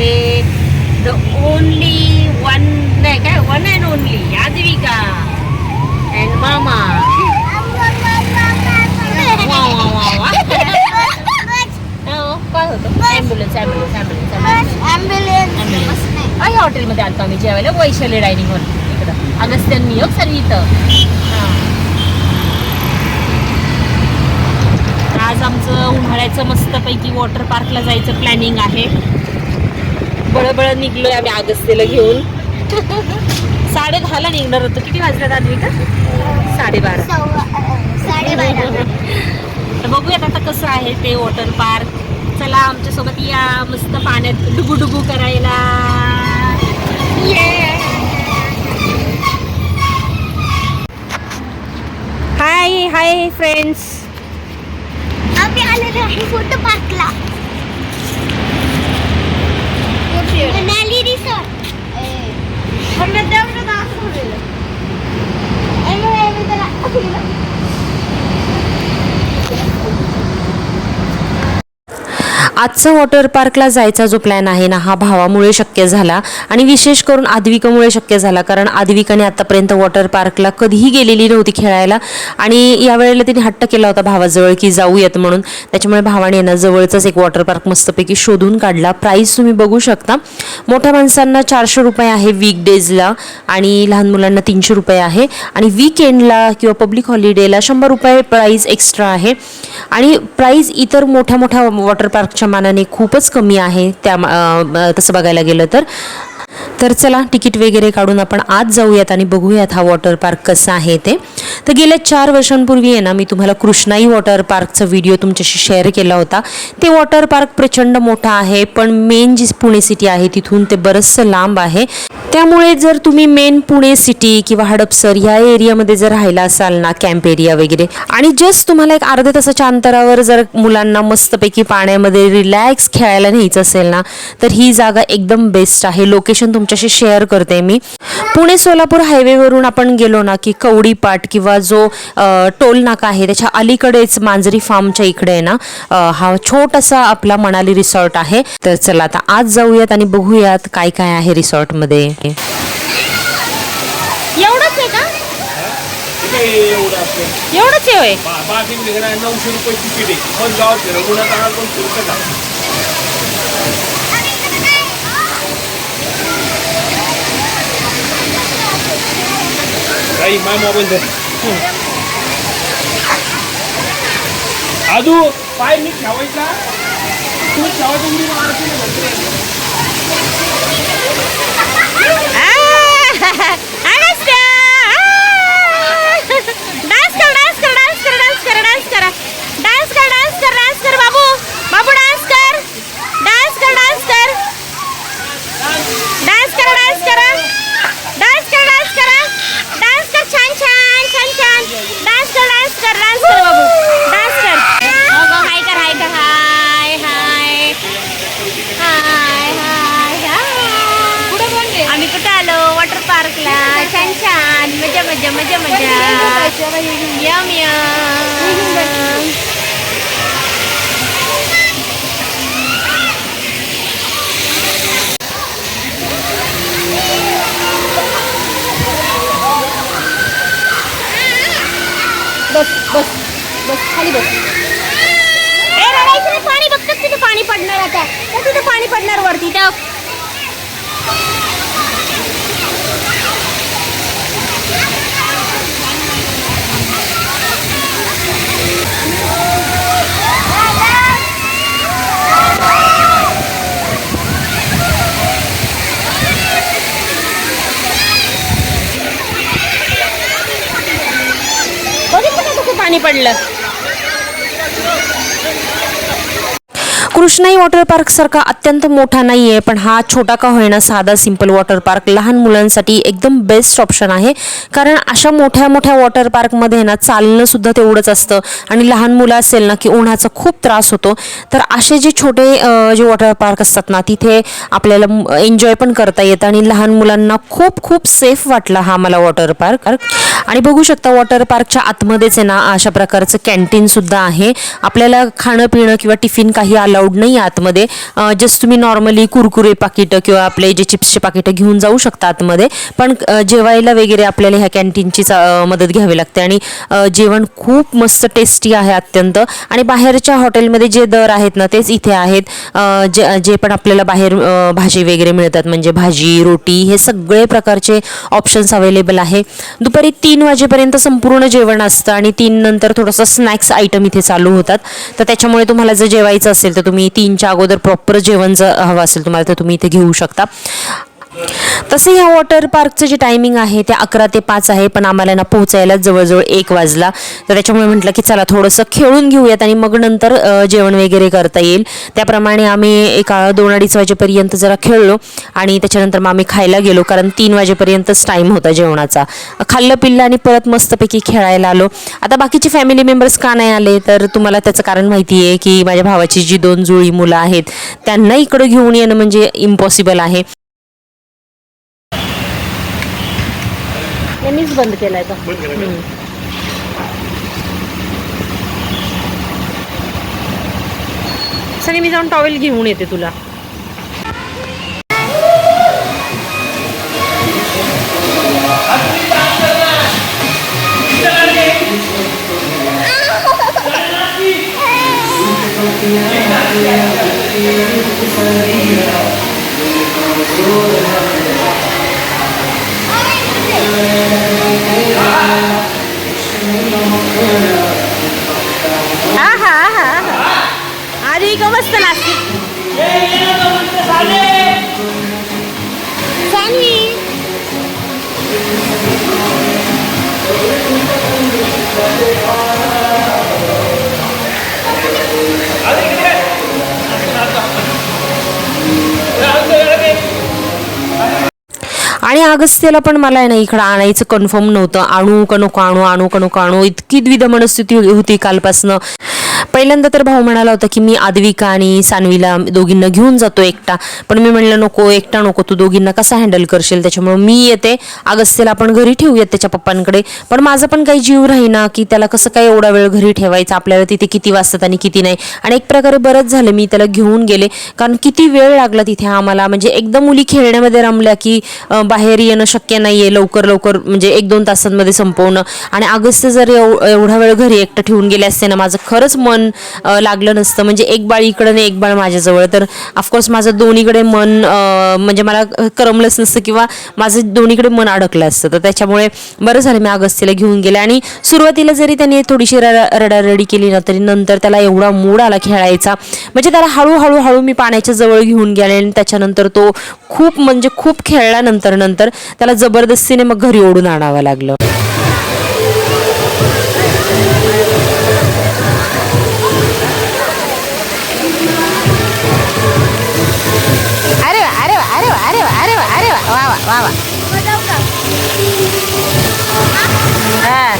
आहे the only one नाही काय one and only Aadvika and मामा काय होतं ॲम्ब्युलन्स ॲम्ब्युलन्स ॲम्ब्युलन्स आई हॉटेलमध्ये आलतो आम्ही जेवायला वैशाली डायनिंग हॉल इकडं. अगस्त्यन मी योग सर इथं. आज आमचं उन्हाळ्याचं मस्तपैकी वॉटर पार्कला जायचं प्लॅनिंग आहे. बळबळ निघलोय आम्ही अगस्त्यला घेऊन. साडे दहाला निघणार होतो. किती वाजल्यात आधी का साडेबारा. तर बघूयात आता कसं आहे ते वॉटर पार्क. चला आमच्यासोबत या मस्त पाण्यात डुबू डुबू करायला. हाय हाय फ्रेंड्स आम्ही आलेलो आहे फोटो पार्कला मनाली रिसॉर्ट आजचा वॉटर पार्कला जायचा जो प्लॅन आहे ना हा भावामुळे शक्य झाला. आणि विशेष करून आदविकामुळे शक्य झाला कारण आदविकाने आतापर्यंत वॉटर पार्कला कधीही गेलेली नव्हती खेळायला. आणि यावेळेला तिने हट्ट केला होता भावाजवळ की जाऊयात म्हणून. त्याच्यामुळे भावाने ना जवळचाच एक वॉटर पार्क मस्तपैकी शोधून काढला. प्राईस तुम्ही बघू शकता. मोठ्या माणसांना चारशे रुपये आहे वीक डेजला आणि लहान मुलांना तीनशे रुपये आहे. आणि वीकेंडला किंवा पब्लिक हॉलिडेला शंभर रुपये प्राईज एक्स्ट्रा आहे. आणि प्राईज इतर मोठ्या मोठ्या वॉटर पार्कच्या मानाने खूपच कमी आहे त्या तसं बघायला गेलं तर. तर चला तिकीट वगैरे काढून आपण आज जाऊयात आणि बघूयात हा वॉटर पार्क कसा आहे ते. तर गेल्या चार वर्षांपूर्वी आहे ना मी तुम्हाला कृष्णाई वॉटर पार्कचा व्हिडिओ तुमच्याशी शेअर केला होता. ते वॉटर पार्क प्रचंड मोठा आहे पण मेन जी पुणे सिटी आहे तिथून ते बरंचसं लांब आहे. त्यामुळे जर तुम्ही मेन पुणे सिटी किंवा हडपसर ह्या एरियामध्ये जर राहिला असाल ना कॅम्प एरिया वगैरे आणि जस्ट तुम्हाला एक अर्ध्या तासाच्या अंतरावर जर मुलांना मस्तपैकी पाण्यामध्ये रिलॅक्स खेळायला न्यायचं असेल ना तर ही जागा एकदम बेस्ट आहे. लोकेशन तुमच्याशी शेअर करते मी. पुणे सोलापूर हायवेवरून आपण गेलो ना की कवडीपाट किंवा जो टोल नाका आहे त्याच्या अलीकडेच मांजरी फार्मच्या इकडे आहे ना हा छोटासा आपला मनाली रिसॉर्ट आहे. तर चला आता आज जाऊयात आणि बघूयात काय काय आहे रिसॉर्टमध्ये एवढंच आहे का? एवढंच आहे नऊशे रुपये तिकीट आहे पण गावात राई माय मोबाईल धर आजू पाय मी ठेवायचा. तू ठेवायचं ಮಜಾ ಮಜಾ ಮಜಾ ಯಾಮ್ ಯಾಮ್ बस बस बस खाली बस ए राधा इथे पाणी बघतच तिथे पाणी पडणार आता तिथे पाणी पडणार वरती त्या पाणी पडलं. कृष्णाई वॉटर पार्क सारखा अत्यंत मोठा नाही आहे पण हा छोटा का होईना साधा सिंपल वॉटर पार्क लहान मुलांसाठी एकदम बेस्ट ऑप्शन आहे. कारण अशा मोठ्या मोठ्या वॉटर पार्कमध्ये ना चालणं सुद्धा तेवढंच असतं आणि लहान मुलं असेल ना की उन्हाचा खूप त्रास होतो. तर असे जे छोटे जे वॉटर पार्क असतात ना तिथे आपल्याला एन्जॉय पण करता येतं आणि लहान मुलांना खूप खूप सेफ वाटला हा मला वॉटर पार्क आणि बघू शकता वॉटर पार्कच्या आतमध्येच आहे ना अशा प्रकारचं कॅन्टीन सुद्धा आहे. आपल्याला खाणं पिणं किंवा टिफिन काही अलाउड अलाउड नाही आतमध्ये. जस्ट तुम्ही नॉर्मली कुरकुरे पाकिटं किंवा आपले जे चिप्सचे पाकिटं घेऊन जाऊ शकता आतमध्ये. पण जेवायला वगैरे आपल्याला ह्या कॅन्टीनची मदत घ्यावी लागते. आणि जेवण खूप मस्त टेस्टी आहे अत्यंत. आणि बाहेरच्या हॉटेलमध्ये जे दर आहेत ना तेच इथे आहेत. जे जे पण आपल्याला बाहेर भाजी वगैरे मिळतात म्हणजे भाजी रोटी हे सगळे प्रकारचे ऑप्शन्स अवेलेबल आहे. दुपारी तीन वाजेपर्यंत संपूर्ण जेवण असतं आणि तीन नंतर थोडंसं स्नॅक्स आयटम इथे चालू होतात. तर त्याच्यामुळे तुम्हाला जर जेवायचं असेल तर तुम्ही तीनच्या अगोदर प्रॉपर जेवण जर हवं असेल तुम्हाला तर तुम्ही इथे घेऊ शकता. तसं ह्या वॉटर पार्कचं जे टायमिंग आहे ते अकरा ते पाच आहे पण आम्हाला ना पोहोचायला जवळजवळ एक वाजला. तर त्याच्यामुळे म्हटलं की चला थोडंसं खेळून घेऊयात आणि मग नंतर जेवण वगैरे करता येईल. त्याप्रमाणे आम्ही एका दोन अडीच वाजेपर्यंत जरा खेळलो आणि त्याच्यानंतर मग आम्ही खायला गेलो कारण तीन वाजेपर्यंतच टाईम होता जेवणाचा. खाल्लं पिल्लं आणि परत मस्तपैकी खेळायला आलो. आता बाकीचे फॅमिली मेंबर्स का नाही आले तर तुम्हाला त्याचं कारण माहिती आहे की माझ्या भावाची जी दोन जुळी मुलं आहेत त्यांना इकडं घेऊन येणं म्हणजे इम्पॉसिबल आहे. यांनीच बंद केलाय तो. सगळी मी जाऊन टॉवेल घेऊन येते तुला. आणि अगस्त्यला पण मला आहे ना इकडं आणायचं कन्फर्म नव्हतं. आणू का नको आणू आणू का नको आणू इतकी द्विध मनस्थिती होती कालपासनं. पहिल्यांदा तर भाऊ म्हणाला होता की मी आदविका आणि सानवीला दोघींना घेऊन जातो एकटा. पण मी म्हणलं नको एकटा नको तू दोघींना कसा हँडल करशील? त्याच्यामुळे मी येते. अगस्त्यला आपण घरी ठेवूयात त्याच्या पप्पांकडे. पण माझा पण काही जीव राहीना की त्याला कसं काय एवढा वेळ घरी ठेवायचं? आपल्याला तिथे किती वाजतात आणि किती नाही? आणि एक प्रकारे बरंच झालं मी त्याला घेऊन गेले. कारण किती वेळ लागला तिथे आम्हाला. म्हणजे एकदम मुली खेळण्यामध्ये रमल्या की बाहेर येणं शक्य नाही आहे लवकर लवकर म्हणजे एक दोन तासांमध्ये संपवणं. आणि अगस्त्य जर एव एवढा वेळ घरी एकटं ठेवून गेले असते ना माझं खरंच मन मन लागलं नसतं. म्हणजे एक बाळ इकडं नाही एक बाळ माझ्याजवळ. तर ऑफकोर्स माझं दोन्हीकडे मन म्हणजे मला करमलंच नसतं किंवा माझं दोन्हीकडे मन अडकलं असतं. तर त्याच्यामुळे बरं झालं मी अगस्तीला घेऊन गेले आणि सुरुवातीला जरी त्याने थोडीशी रडा रडारडी केली ना तरी नंतर त्याला एवढा मूड आला खेळायचा. म्हणजे त्याला हळूहळू हळू मी पाण्याच्या जवळ घेऊन गेले आणि त्याच्यानंतर तो खूप म्हणजे खूप खेळल्यानंतर नंतर त्याला जबरदस्तीने मग घरी ओढून आणावं लागलं. वा वा. वा वा वा हा.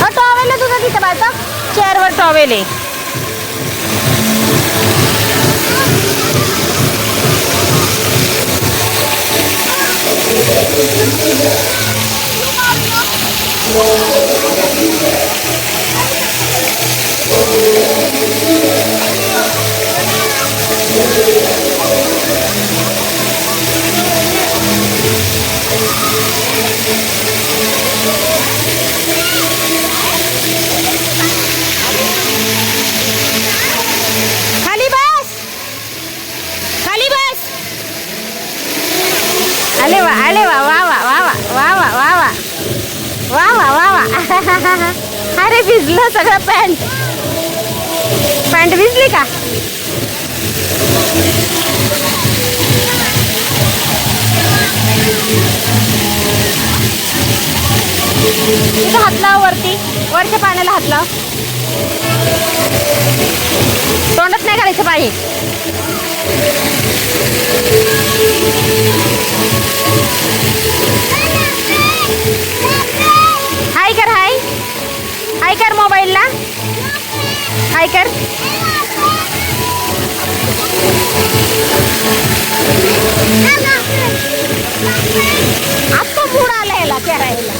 हो टॉवेल आहे तुझा तिथं बाजू चेअरवर टॉवेल आहे. अरे भिजलं सगळं पॅन्ट. पॅन्ट भिजली का? इथं हात लाव वरती. वरच्या पाण्याला हात लाव. तोंडात नाही घालायचं पाणी हाय कर मोबाईलला हाय कर आत्ता मूड आला याला करायला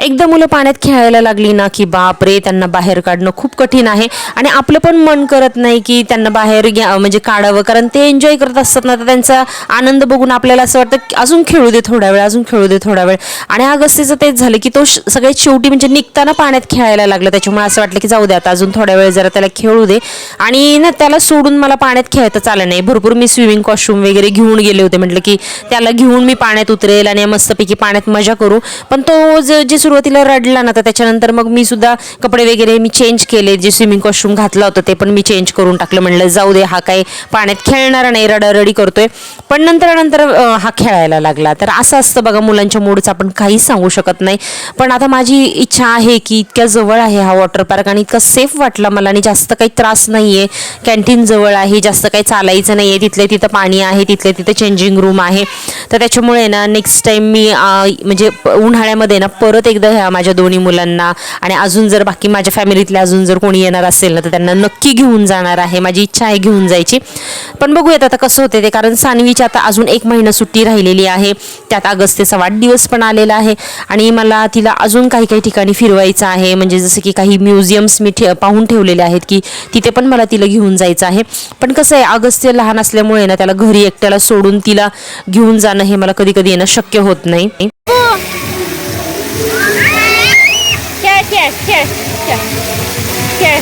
एकदा मुलं पाण्यात खेळायला लागली ना की बापरे त्यांना बाहेर काढणं खूप कठीण आहे. आणि आपलं पण मन करत नाही की त्यांना बाहेर घ्या म्हणजे काढावं कारण ते एन्जॉय करत असतात ना तर त्यांचा आनंद बघून आपल्याला असं वाटतं की अजून खेळू दे थोडा वेळ अजून खेळू दे थोडा वेळ. आणि अगस्तीचं तेच झालं की तो श- सगळ्यात शेवटी म्हणजे निघताना पाण्यात खेळायला लागला. त्याच्यामुळे असं वाटलं की जाऊ दे आता अजून थोड्या वेळ जरा त्याला खेळू दे. आणि ना त्याला सोडून मला पाण्यात खेळताच आलं नाही. भरपूर मी स्विमिंग कॉस्ट्यूम वगैरे घेऊन गेले होते. म्हटलं की त्याला घेऊन मी पाण्यात उतरेल आणि मस्तपैकी पाण्यात मजा करू. पण तो जे जे सुरुवातीला रडला ना तर त्याच्यानंतर मग मी सुद्धा कपडे वगैरे मी चेंज केले. जे स्विमिंग कॉस्ट्यूम घातलं होतं ते पण मी चेंज करून टाकलं. म्हणलं जाऊ दे हा काही पाण्यात खेळणार नाही रडारडी करतोय. पण नंतर नंतर हा खेळायला लागला. तर असं असतं बघा मुलांच्या मूडचं आपण काहीच सांगू शकत नाही. पण आता माझी इच्छा आहे की इतक्या जवळ आहे हा वॉटर पार्क आणि इतका सेफ वाटला मला आणि जास्त काही त्रास नाही आहे कॅन्टीन जवळ आहे जास्त काही चालायचं नाही आहे तिथले तिथं पाणी आहे तिथले तिथं चेंजिंग रूम आहे. तर त्याच्यामुळे ना नेक्स्ट टाईम मी म्हणजे उन्हाळ्यामध्ये ना परत एकदा ह्या माझ्या दोन्ही मुलांना आणि अजून जर बाकी माझ्या फॅमिलीतल्या अजून जर कोणी येणार असेल ना तर त्यांना नक्की घेऊन जाणार आहे. माझी इच्छा आहे घेऊन जायची. पण बघूयात आता कसं होते ते. कारण सानवीची आता अजून एक महिना सुट्टी राहिलेली आहे. त्यात अगस्त्यचा वाढदिवस पण आलेला आहे. आणि मला तिला अजून काही काही ठिकाणी फिरवायचं आहे. म्हणजे जसं की काही म्युझियम्स मी ठे पाहून ठेवलेले आहेत की तिथे पण मला तिला घेऊन जायचं आहे. पण कसं आहे अगस्त्य लहान असल्यामुळे ना त्याला घरी एकट्याला सोडून तिला घेऊन जाणं हे मला कधी कधी येणं शक्य होत नाही. हो. खेळ खेळ खेळ खेळ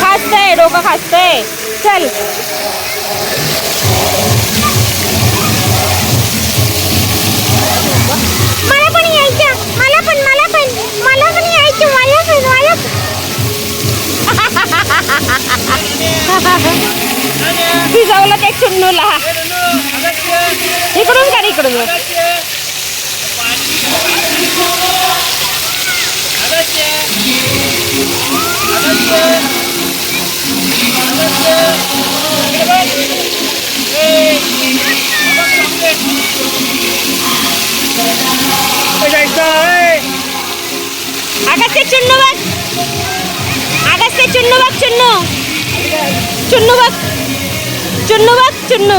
खासतंय डोकं खासतंय चल. मला पण यायचं. मला पण मला पण मला पण यायचं मला पण मला पण. भिजवलं ते चुन्नूला. इकडून का इकडून. कर. आकाश ते चुन्नू बघ आकाश ते चुन्नू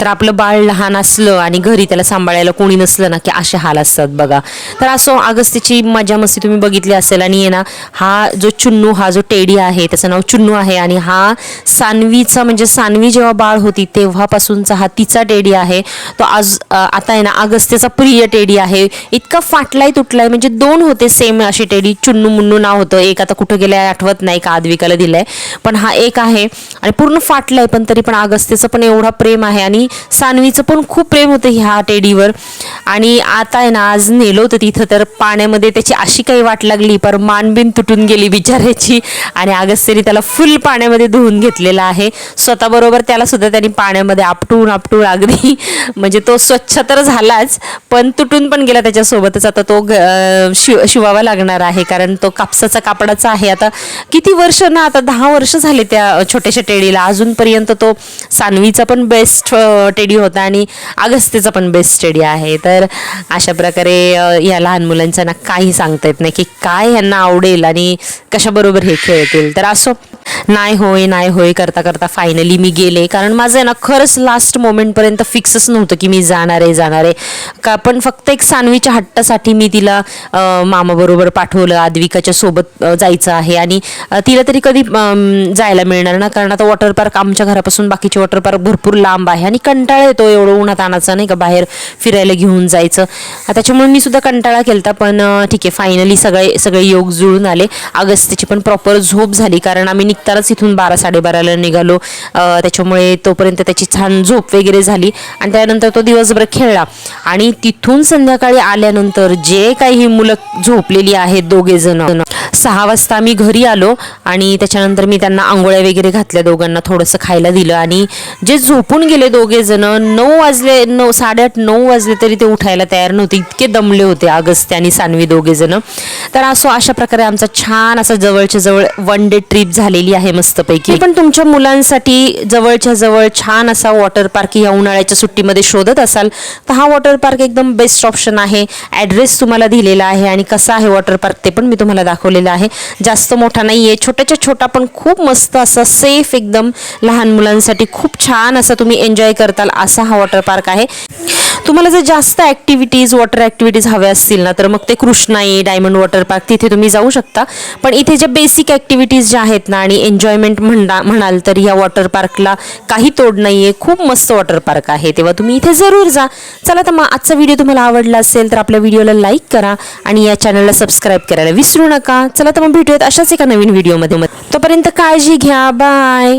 तर आपलं बाळ लहान असलं आणि घरी त्याला सांभाळायला कोणी नसलं ना की असे हाल असतात बघा. तर असो अगस्तीची मजा मस्ती तुम्ही बघितली असेल आणि आहे ना हा जो चुन्नू हा जो टेडी आहे त्याचं नाव चुन्नू आहे आणि हा सानवीचा म्हणजे सानवी जेव्हा बाळ होती तेव्हापासूनचा हा तिचा टेडी आहे. तो आज आता आहे ना अगस्त्याचा प्रिय टेडी आहे. इतका फाटलाय तुटलाय म्हणजे दोन होते सेम अशी टेडी. चुन्नू मुन्नू नाव होतं. एक आता कुठं गेलंय आठवत नाही का आदविकाला दिलंय. पण हा एक आहे आणि पूर्ण फाटलाय पण तरी पण अगस्त्याचं पण एवढा प्रेम आहे आणि सानवीचं पण खूप प्रेम होतं ह्या टेडीवर. आणि आता आहे ना आज नेलं होतं तिथं तर पाण्यामध्ये त्याची अशी काही वाट लागली पर मानबिन तुटून गेली बिचाऱ्याची. आणि अगस्त्याने त्याला फुल पाण्यामध्ये धुवून घेतलेला आहे. स्वतःबरोबर त्याला सुद्धा त्यांनी पाण्यामध्ये आपटून आपटून अगदी म्हणजे तो स्वच्छ तर झालाच पण तुटून पण गेला त्याच्यासोबतच. आता तो ग- शिव शिवावा लागणार आहे कारण तो कापसाचा कापडाचा आहे. आता किती वर्ष ना आता दहा वर्ष झाले त्या छोट्याशा टेडीला. अजूनपर्यंत तो सानवीचा पण बेस्ट टेडी होता आणि अगस्त्यचा पण बेस्ट टेडी आहे. तर अशा प्रकारे या लहान मुलांचं ना काही सांगता येत नाही की काय यांना आवडेल आणि कशाबरोबर हे खेळतील तर असो नाही होय नाही होय करता करता फायनली मी गेले. कारण माझं आहे ना खरंच लास्ट मोमेंटपर्यंत फिक्सच नव्हतं की मी जाणार आहे जाणार आहे. का पण फक्त एक सानवीच्या हट्टासाठी मी तिला मामाबरोबर पाठवलं आद्विकाच्या सोबत जायचं आहे. आणि तिला तरी कधी जायला मिळणार ना कारण आता वॉटर पार्क आमच्या घरापासून बाकीचे वॉटर पार्क भरपूर लांब आहे. आणि कंटाळा येतो एवढं उन्हात आणायचं नाही का? बाहेर फिरायला घेऊन जायचं. त्याच्यामुळे मी सुद्धा कंटाळा केलता पण ठीक आहे फायनली सगळे सगळे योग जुळून आले. अगस्त्याची पण प्रॉपर झोप झाली कारण आम्ही निघतानाच इथून बारा साडेबाराला निघालो. त्याच्यामुळे तोपर्यंत त्याची छान झोप वगैरे झाली आणि त्यानंतर तो दिवसभर खेळला. आणि तिथून संध्याकाळी आल्यानंतर जे काही ही मुलं झोपलेली आहेत दोघे जण सहा वाजता आम्ही घरी आलो आणि त्याच्यानंतर मी त्यांना आंघोळ्या वगैरे घातल्या दोघांना थोडंसं खायला दिलं. आणि जे झोपून गेले दोघे दोघे जण नऊ वाजले नऊ साडेआठ नऊ वाजले तरी ते उठायला तयार नव्हते. इतके दमले होते अगस्त्य आणि सानवी दोघे जण तर असो अशा प्रकारे आमचा छान असा जवळच्या जवळ वन डे ट्रिप झालेली आहे मस्तपैकी. पण तुमच्या मुलांसाठी जवळच्या जवळ छान असा वॉटर पार्क या उन्हाळ्याच्या सुट्टीमध्ये शोधत असाल तर हा वॉटर पार्क एकदम बेस्ट ऑप्शन आहे. ॲड्रेस तुम्हाला दिलेला आहे आणि कसा आहे वॉटर पार्क ते पण मी तुम्हाला दाखवलेलं आहे. जास्त मोठा नाही आहे छोट्याच्या छोटा पण खूप मस्त असा सेफ एकदम लहान मुलांसाठी खूप छान असा तुम्ही एन्जॉय करताल असा हा वॉटर पार्क आहे. तुम्हाला जर जास्त ॲक्टिव्हिटीज वॉटर ॲक्टिव्हिटीज हव्या असतील ना तर मग ते कृष्णाई डायमंड वॉटर पार्क तिथे तुम्ही जाऊ शकता. पण इथे ज्या बेसिक ॲक्टिव्हिटीज ज्या आहेत ना आणि एन्जॉयमेंट म्हणा म्हणाल तर या वॉटर पार्कला काही तोड नाही आहे खूप मस्त वॉटर पार्क आहे. तेव्हा तुम्ही इथे जरूर जा. चला तर मग आजचा व्हिडिओ तुम्हाला आवडला असेल तर आपल्या व्हिडिओला लाईक करा आणि या चॅनलला सबस्क्राईब करायला विसरू नका. चला तर मग भेटूयात अशाच एका नवीन व्हिडिओमध्ये मग तोपर्यंत काळजी घ्या. बाय